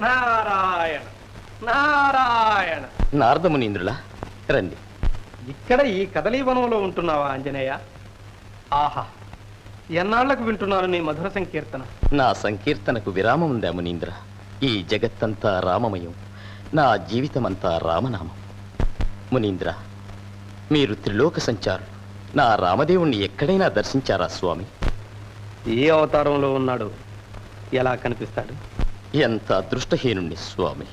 నారాయణ నారాయణ. నారదమునీంద్రులా రండి. ఇక్కడ ఈ కదలీవనంలో ఉంటున్నావా ఆంజనేయ? ఆహా ఎన్నాళ్ళకు వింటున్నాను నీ మధుర సంకీర్తన? నా సంకీర్తనకు విరామం ఉందా మునీంద్ర? ఈ జగత్తంతా రామమయం నా జీవితమంతా రామనామం. మునీంద్ర మీరు త్రిలోక సంచారులు. నా రామదేవుణ్ణి ఎక్కడైనా దర్శించారా స్వామి? ఏ అవతారంలో ఉన్నాడు? ఎలా కనిపిస్తాడు? ఎంత అదృష్టహీనుణ్ణి స్వామి.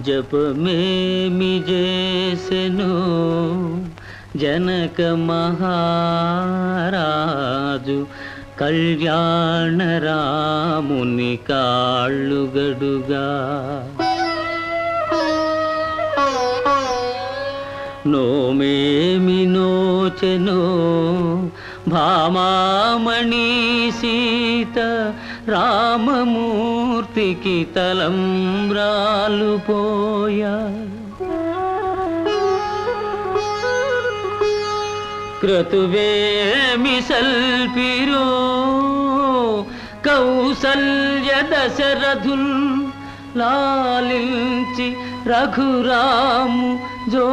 జపమేమి చేసెను జనక మహారాజు కళ్యాణ రాముని కాళ్ళుగడుగా నోమేమి నోచెనో. భామామణి సీత రామమూర్తికి తలంబ్రాలు పోయా. క్రతువేమి సల్పిరో కౌసల్య దశరథుల్ లాలించి రఘురాము జో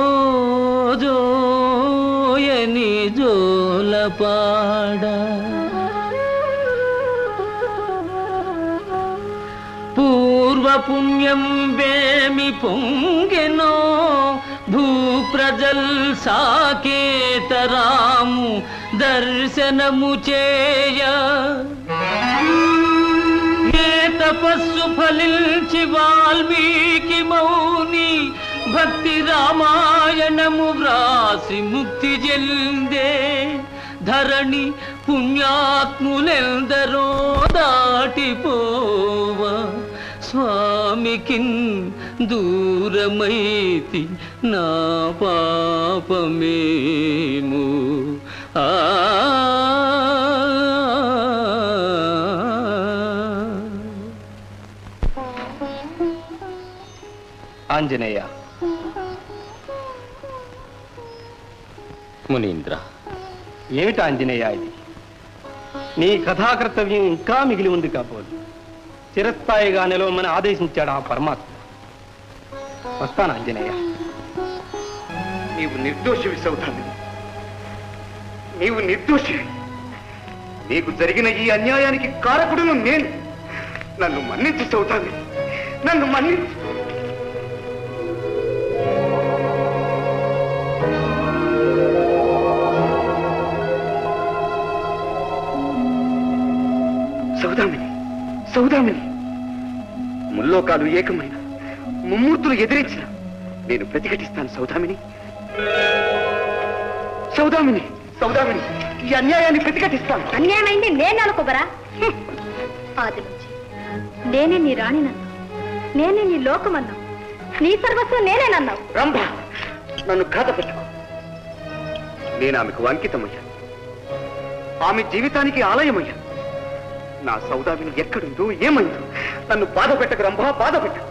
జోయని జోలపాడ. పూర్వపుణ్యం వేమి పొంగెనో భూప్రజల్ సాకేతరాము దర్శనము చేయ. తపస్సు ఫలించి వాల్మీకి మౌని భక్తి రామాయణము వ్రాసి ముక్తి చెందే ధరణి పుణ్యాత్ములెందరో దాటిపోవ. స్వామికిన్ దూరమైతి నా పాపమేము. ఆ ఆంజనేయ. మునీంద్ర. ఏమిటి ఆంజనేయ ఇది? నీ కథాకర్తవ్యం ఇంకా మిగిలి ఉంది కాబోలు. చిరస్థాయిగా నిలవమని ఆదేశించాడు ఆ పరమాత్మ. వస్తాను ఆంజనేయ. నీవు నిర్దోషివి సౌదామి నీవు నిర్దోషివి నీకు జరిగిన ఈ అన్యాయానికి కారకుడును నేను. నన్ను మన్నించు సౌదామి నన్ను మన్నించు. సౌదామిని. సౌదామిని. ముల్లోకాలు ఏకమైన. ముమ్మూర్తులు ఎదిరించిన. నేను ప్రతిఘటిస్తాను సౌదామిని. సౌదామిని. సౌదామిని. ఈ అన్యాయాన్ని ప్రతిఘటిస్తాను. అన్యాయమైంది నేను అనుకోబరా? ఆది నుంచి నేనే నీ రాణినన్నా. నేనే నీ లోకమన్నా. నీ సర్వస్వం నేనేనన్నావు రంభ నన్ను ఘాత పెట్టుకో. నేను ఆమెకు అంకితమయ్యాను. ఆమె జీవితానికి ఆలయమయ్యాను. నా సౌదామిని ఎక్కడుందో ఏమైందో నన్ను బాధ పెట్టకు రంభా బాధ పెట్టకు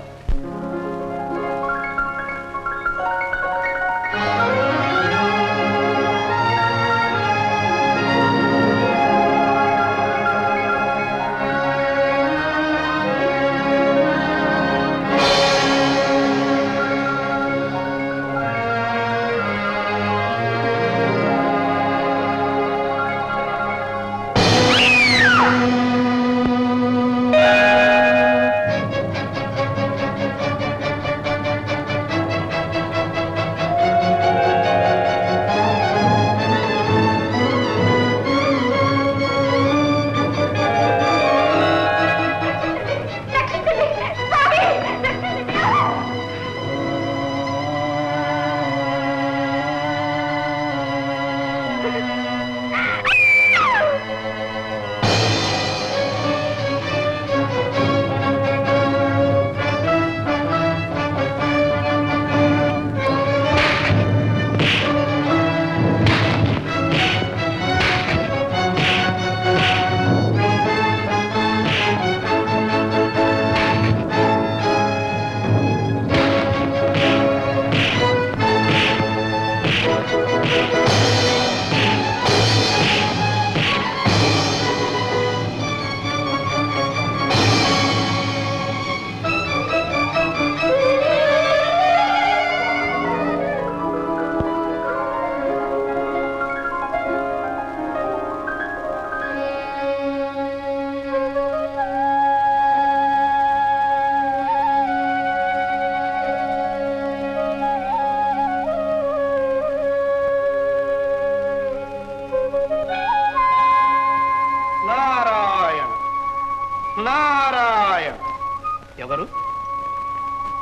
ఎవరు?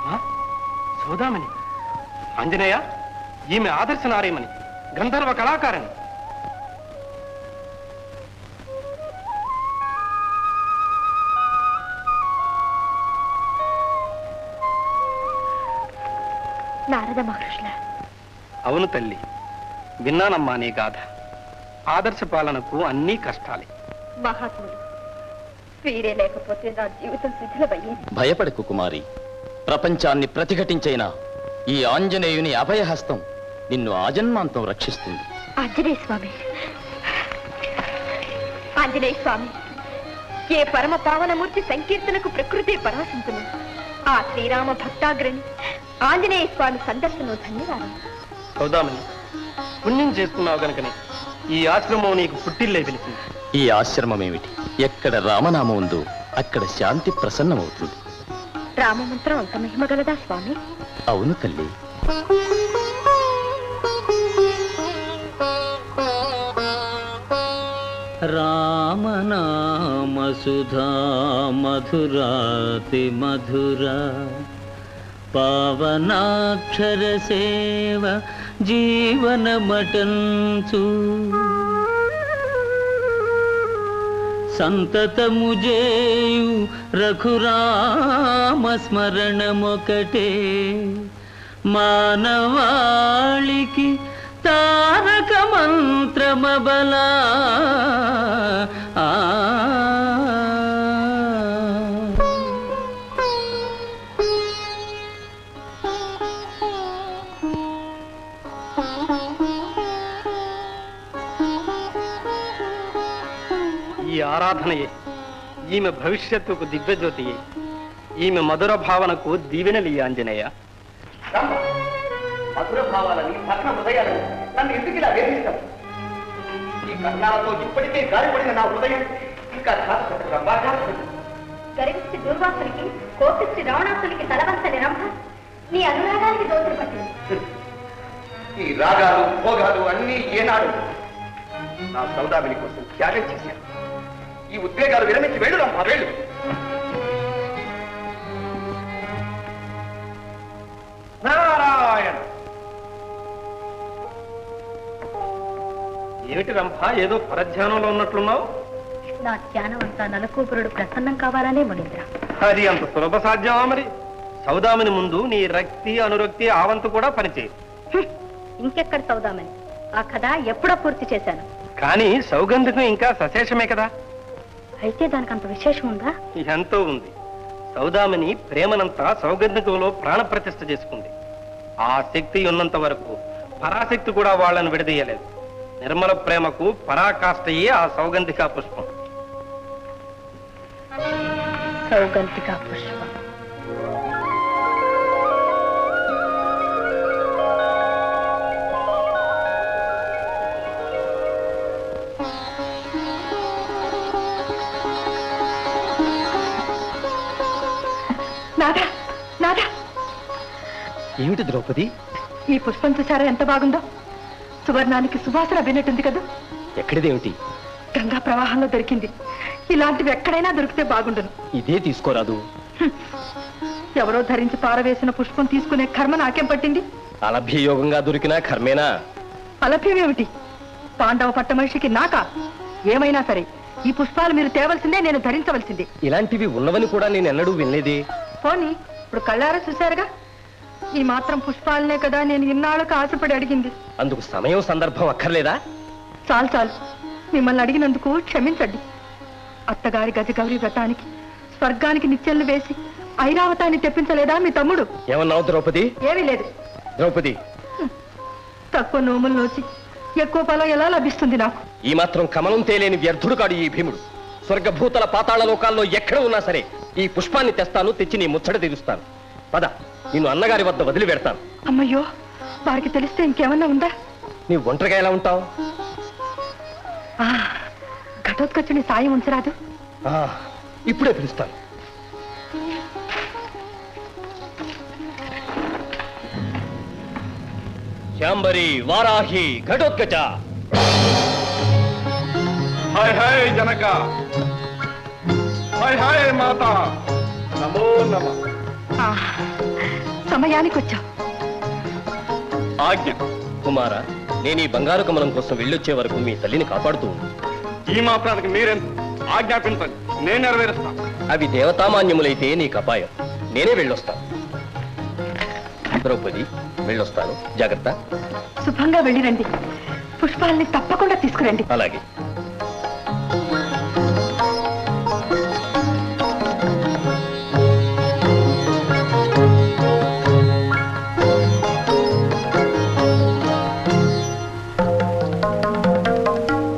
ఆ? సౌదామణి ఆంజనేయ ఈమె ఆదర్శ నారేమని గంధర్వ కళాకారిణి. నారద మహర్షుల. అవును తల్లి విన్నానమ్మా నీ గాథ. ఆదర్శ పాలనకు అన్నీ కష్టాలే. మహాత్ములు. వీరే లేకపోతే నా జీవితం శిథిలమయ్యేది. భయపడకు కుమారి. ప్రపంచాన్ని ప్రతిఘటించైనా ఈ ఆంజనేయుని అభయహస్తం నిన్ను ఆజన్మాంతం రక్షిస్తుంది. ఆంజనేయ స్వామి. ఆంజనేయ స్వామి ఏ పరమ పావనమూర్తి సంకీర్తనకు ప్రకృతి పరవశించును ఆ శ్రీరామ భక్తాగ్రని ఆంజనేయ స్వామి సందర్శనం ధన్యవాదం. సౌదామణి పుణ్యం చేసుకున్నావు గనుకనే ఈ ఆశ్రమం నీకు పుట్టిల్లే పిలిచింది ఈ ఆశ్రమం ఏమిటి ఎక్కడ రామనామం ఉందో అక్కడ శాంతి ప్రసన్నమవుతుంది. రామమంత్రం అంత మహిమగలదా స్వామి? అవును తల్లి. రామనామసుధా మధురాతి మధుర పావనాక్షర సేవ సంతతము జేయు రఘురామ స్మరణమొకటే. మానవాళికి తారక మంత్రమబలా. ఆ ఆరాధనయే. ఈమె భవిష్యత్తుకు దివ్యజ్యోతియే. ఈమె మధుర భావనకు దీవెనలి ఆంజనేయ. రామ, మధుర భావాలని భగ్న హృదయాలని నన్ను ఎందుకు ఇలా వేధిస్తావు? ఈ కర్ణాలతో ఇప్పటికే గాయపడిన నా హృదయం ఇంకా ఘాతపెట్టు రమ్మా, ఘాతపెట్టు. గరిష్టి దుర్వాసునికి కోపిష్టి రావణాసునికి తలవంచని రంభ నీ అనురాగానికి దోచులు పట్టింది ఈ రాగాలు భోగాలు అన్నీ ఏనాడు నా సౌదామిని కోసం త్యాగం చేశాను. ఈ ఉద్వేగాలు విరమించి వెళ్ళు రమ్మా వెళ్ళు. నారాయణ. ఏమిటి రంభ ఏదో పరధ్యానంలో ఉన్నట్లున్నావు? నా ధ్యానం అంతా నలకూపురుడు ప్రసన్నం కావాలనే మునీంద్ర. అది అంత సులభ సాధ్యమా మరి? సౌదామిని ముందు నీ రక్తి అనురక్తి ఆవంతు కూడా పనిచేయదు హ్మ్. ఇంకెక్కడ సౌదామని? ఆ కథ ఎప్పుడో పూర్తి చేశాను. కానీ సౌగంధికం ఇంకా సశేషమే కదా? అయితే దానికి అంత విశేషం ఉందా? ఎంతో ఉంది. సౌదామిని ప్రేమనంతా సౌగంధికంలో ప్రాణప్రతిష్ఠ చేసుకుంది. ఆ శక్తి ఉన్నంత వరకు పరాశక్తి కూడా వాళ్ళని విడదీయలేదు. నిర్మల ప్రేమకు పరాకాష్ఠయే ఆ సౌగంధిక పుష్పం. సౌగంధిక పుష్పం. నాదా ఏమిటి ద్రౌపది? ఈ పుష్పం చూసారా ఎంత బాగుందో? సువర్ణానికి సువాసన విన్నట్టుంది కదా? ఎక్కడిదేమిటి? గంగా ప్రవాహంలో దొరికింది. ఇలాంటివి ఎక్కడైనా దొరికితే బాగుండును. ఇదే తీసుకోరాదు. ఎవరో ధరించి పారవేసిన పుష్పం తీసుకునే కర్మ నాకేం పట్టింది? అలభ్యయోగంగా దొరికినా కర్మేనా? అలభ్యమేమిటి పాండవ పట్టమనిషికి నాకా? ఏమైనా సరే ఈ పుష్పాలు మీరు తేవలసిందే నేను ధరించవలసిందే. ఇలాంటివి ఉన్నవని కూడా నేను ఎన్నడూ వినలేదే. పోనీ ఇప్పుడు కళ్ళారా చూశారుగా? ఈ మాత్రం పుష్పాలనే కదా నేను ఇన్నాళ్ళకు ఆశపడి అడిగింది. అందుకు సమయం సందర్భం అక్కర్లేదా? చాలు చాలు. మిమ్మల్ని అడిగినందుకు క్షమించండి. అత్తగారి గజగౌరి వ్రతానికి స్వర్గానికి నిత్యలు వేసి ఐరావతాన్ని తెప్పించలేదా మీ తమ్ముడు? ఏమన్నావు ద్రౌపది? ఏమీ లేదు. ద్రౌపది. తక్కువ నోములు నోచి ఎక్కువ ఫలం ఎలా లభిస్తుంది నాకు? ఈ మాత్రం కమలం తేలేని వ్యర్థుడు కాడు ఈ భీముడు. స్వర్గభూతల పాతాళ లోకాల్లో ఎక్కడ ఉన్నా సరే ఈ పుష్పాన్ని తెస్తాను తెచ్చి నీ ముచ్చట తీరుస్తాను. పద నిన్ను అన్నగారి వద్ద వదిలి పెడతాను. అమ్మయ్యో వారికి తెలిస్తే ఇంకేమన్నా ఉందా? నీ ఒంటరిగా ఎలా ఉంటావు? ఘటోత్కచుని సాయం ఉంచరాదు. ఇప్పుడే పిలుస్తాను. శాంబరి వారాహి ఘటోత్కచ. Hi hi Janaka. మాత నమో నమ. సమయానికి వచ్చావు ఆజ్ఞ. కుమార నేను ఈ బంగారు కమలం కోసం వెళ్ళొచ్చే వరకు మీ తల్లిని కాపాడుతూ ఉండు. ఈ మాత్రానికి మీరెంత? ఆజ్ఞాపించండి. నేను నెరవేరుస్తాను. అవి దేవతామాన్యములైతే నీకు అపాయం. నేనే వెళ్ళొస్తాను ద్రౌపది వెళ్ళొస్తాను. జాగ్రత్త. శుభంగా వెళ్ళిరండి. పుష్పాలని తప్పకుండా తీసుకురండి. అలాగే.